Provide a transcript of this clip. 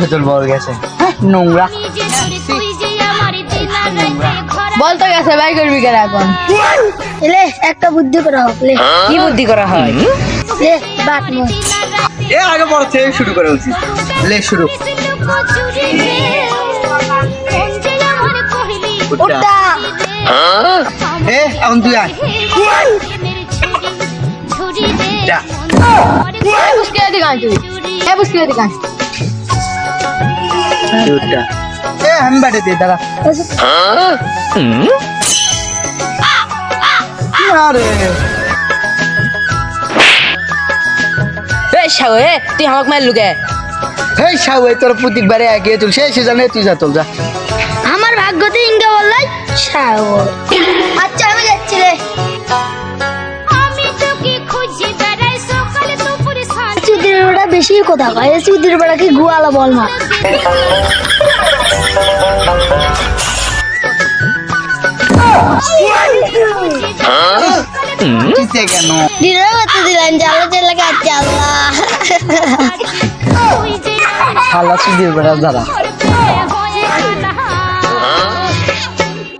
ভেতর বল গেছে নোংরা বল তো গেছে ভাই করবি কেন এখন? এলে একটা বুদ্ধি করা হোক কি বুদ্ধি করা হয়? বাট এ আগে বড় থেকে শুরু করা উচিত। লে শুরু। ওটা এ এখন তুই আয়। যা। বুঝকে দিকে তুই এ বুঝকে দিকে দুটা এ আমি বাটে দিয়ে দাঁড়া। আরে। এ তুই আমাকে মারলু কে হেই এই তোর প্রত্যেকবারে এগিয়ে তুল সেই সিজনে তুই যা তোল যা। আমার ভাগ্যতে ইঙ্গা বললাই সাগর আচ্ছা আমি যাচ্ছি রে। চুদির বেড়া বেশি কথা কয় এই চুদির বেড়া কি গুয়ালা বল না। কিসে কেন? দিনের মতো দিলেন দিয়ে বেড়া যারা।